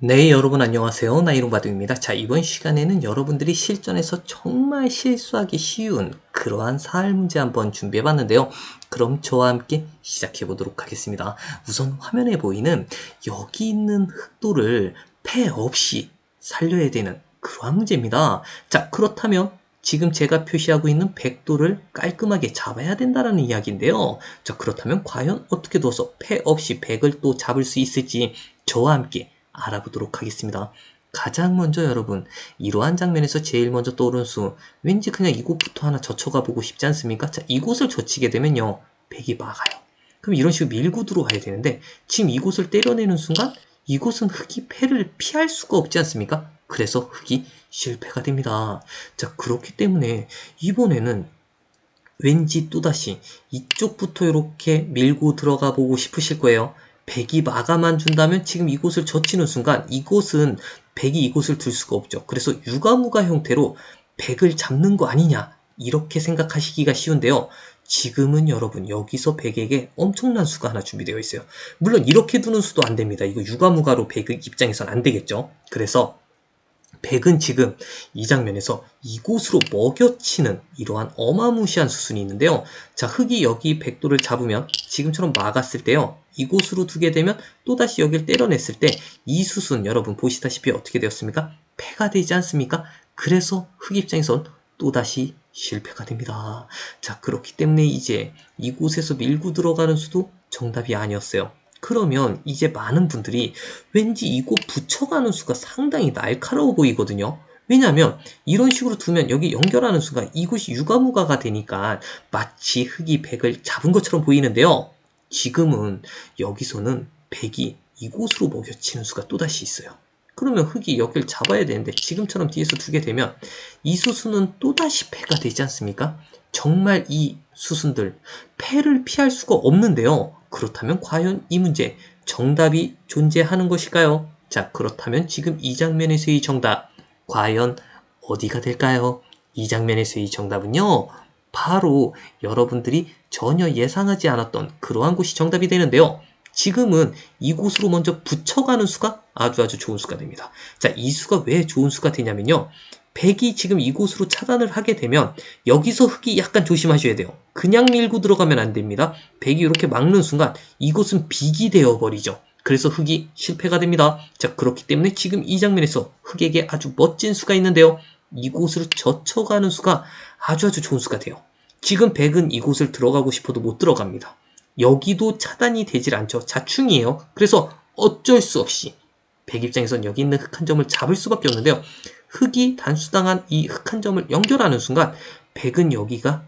네, 여러분 안녕하세요. 나이롱바둑입니다. 자, 이번 시간에는 여러분들이 실전에서 정말 실수하기 쉬운 그러한 사활 문제 한번 준비해 봤는데요. 그럼 저와 함께 시작해 보도록 하겠습니다. 우선 화면에 보이는 여기 있는 흑도를 패 없이 살려야 되는 그러한 문제입니다. 자, 그렇다면 지금 제가 표시하고 있는 백도를 깔끔하게 잡아야 된다는 이야기인데요. 자, 그렇다면 과연 어떻게 둬서 패 없이 백을 또 잡을 수 있을지 저와 함께 알아보도록 하겠습니다. 가장 먼저 여러분 이러한 장면에서 제일 먼저 떠오르는 수 왠지 그냥 이곳부터 하나 젖혀가 보고 싶지 않습니까? 자 이곳을 젖히게 되면요 백이 막아요. 그럼 이런 식으로 밀고 들어와야 되는데 지금 이곳을 때려내는 순간 이곳은 흑이 패를 피할 수가 없지 않습니까? 그래서 흑이 실패가 됩니다. 자 그렇기 때문에 이번에는 왠지 또다시 이쪽부터 이렇게 밀고 들어가 보고 싶으실 거예요. 백이 마감만 준다면 지금 이곳을 젖히는 순간 이곳은 백이 이곳을 둘 수가 없죠. 그래서 유가무가 형태로 백을 잡는 거 아니냐 이렇게 생각하시기가 쉬운데요. 지금은 여러분 여기서 백에게 엄청난 수가 하나 준비되어 있어요. 물론 이렇게 두는 수도 안 됩니다. 이거 유가무가로 백 입장에선 안 되겠죠. 그래서 백은 지금 이 장면에서 이곳으로 먹여치는 이러한 어마무시한 수순이 있는데요. 자, 흑이 여기 백도를 잡으면 지금처럼 막았을 때요. 이곳으로 두게 되면 또다시 여기를 때려냈을 때 이 수순 여러분 보시다시피 어떻게 되었습니까? 패가 되지 않습니까? 그래서 흑 입장에선 또다시 실패가 됩니다. 자, 그렇기 때문에 이제 이곳에서 밀고 들어가는 수도 정답이 아니었어요. 그러면 이제 많은 분들이 왠지 이곳 붙여가는 수가 상당히 날카로워 보이거든요. 왜냐하면 이런 식으로 두면 여기 연결하는 순간 이곳이 유가무가가 되니까 마치 흑이 백을 잡은 것처럼 보이는데요. 지금은 여기서는 백이 이곳으로 먹여치는 수가 또다시 있어요. 그러면 흑이 여기를 잡아야 되는데 지금처럼 뒤에서 두게 되면 이 수순은 또다시 패가 되지 않습니까? 정말 이 수순들 패를 피할 수가 없는데요. 그렇다면 과연 이 문제 정답이 존재하는 것일까요? 자, 그렇다면 지금 이 장면에서의 정답 과연 어디가 될까요? 이 장면에서의 정답은요. 바로 여러분들이 전혀 예상하지 않았던 그러한 곳이 정답이 되는데요. 지금은 이곳으로 먼저 붙여가는 수가 아주 아주 좋은 수가 됩니다. 자, 이 수가 왜 좋은 수가 되냐면요. 백이 지금 이곳으로 차단을 하게 되면 여기서 흑이 약간 조심하셔야 돼요. 그냥 밀고 들어가면 안 됩니다. 백이 이렇게 막는 순간 이곳은 빅이 되어 버리죠. 그래서 흑이 실패가 됩니다. 자 그렇기 때문에 지금 이 장면에서 흑에게 아주 멋진 수가 있는데요. 이곳으로 젖혀가는 수가 아주 아주 좋은 수가 돼요. 지금 백은 이곳을 들어가고 싶어도 못 들어갑니다. 여기도 차단이 되질 않죠. 자충이에요. 그래서 어쩔 수 없이 백 입장에선 여기 있는 흑 한 점을 잡을 수밖에 없는데요. 흑이 단수당한 이흑한 점을 연결하는 순간 백은 여기가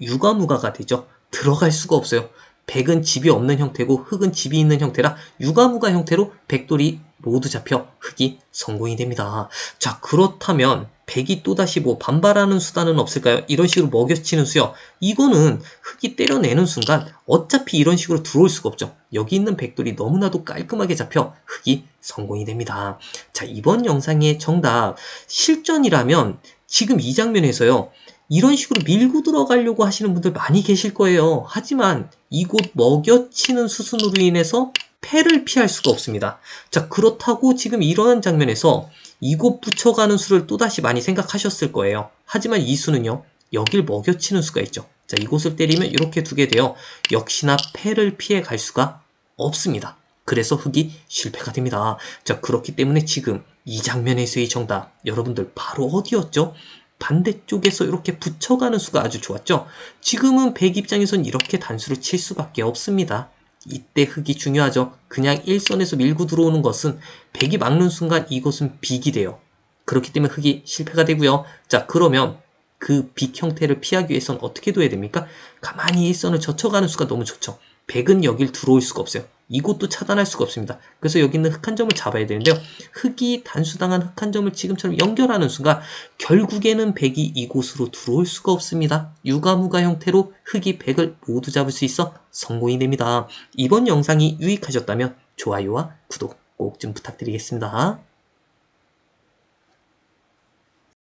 유가무가가 되죠. 들어갈 수가 없어요. 백은 집이 없는 형태고 흑은 집이 있는 형태라 유가무가 형태로 백돌이 모두 잡혀 흑이 성공이 됩니다. 자 그렇다면 백이 또다시 뭐 반발하는 수단은 없을까요? 이런 식으로 먹여치는 수요. 이거는 흑이 때려내는 순간 어차피 이런 식으로 들어올 수가 없죠. 여기 있는 백돌이 너무나도 깔끔하게 잡혀 흑이 성공이 됩니다. 자 이번 영상의 정답 실전이라면 지금 이 장면에서요. 이런 식으로 밀고 들어가려고 하시는 분들 많이 계실 거예요. 하지만 이곳 먹여치는 수순으로 인해서 패를 피할 수가 없습니다. 자, 그렇다고 지금 이러한 장면에서 이곳 붙여가는 수를 또다시 많이 생각하셨을 거예요. 하지만 이 수는요, 여길 먹여치는 수가 있죠. 자, 이곳을 때리면 이렇게 두게 되어 역시나 패를 피해 갈 수가 없습니다. 그래서 흑이 실패가 됩니다. 자, 그렇기 때문에 지금 이 장면에서의 정답, 여러분들 바로 어디였죠? 반대쪽에서 이렇게 붙여가는 수가 아주 좋았죠. 지금은 백 입장에선 이렇게 단수를 칠 수밖에 없습니다. 이때 흑이 중요하죠. 그냥 일선에서 밀고 들어오는 것은 백이 막는 순간 이것은 빅이 돼요. 그렇기 때문에 흑이 실패가 되고요. 자 그러면 그 빅 형태를 피하기 위해서는 어떻게 둬야 됩니까? 가만히 일선을 젖혀가는 수가 너무 좋죠. 백은 여길 들어올 수가 없어요. 이곳도 차단할 수가 없습니다. 그래서 여기 있는 흑 한 점을 잡아야 되는데요. 흑이 단수당한 흑 한 점을 지금처럼 연결하는 순간 결국에는 백이 이곳으로 들어올 수가 없습니다. 유가무가 형태로 흑이 백을 모두 잡을 수 있어 성공이 됩니다. 이번 영상이 유익하셨다면 좋아요와 구독 꼭 좀 부탁드리겠습니다.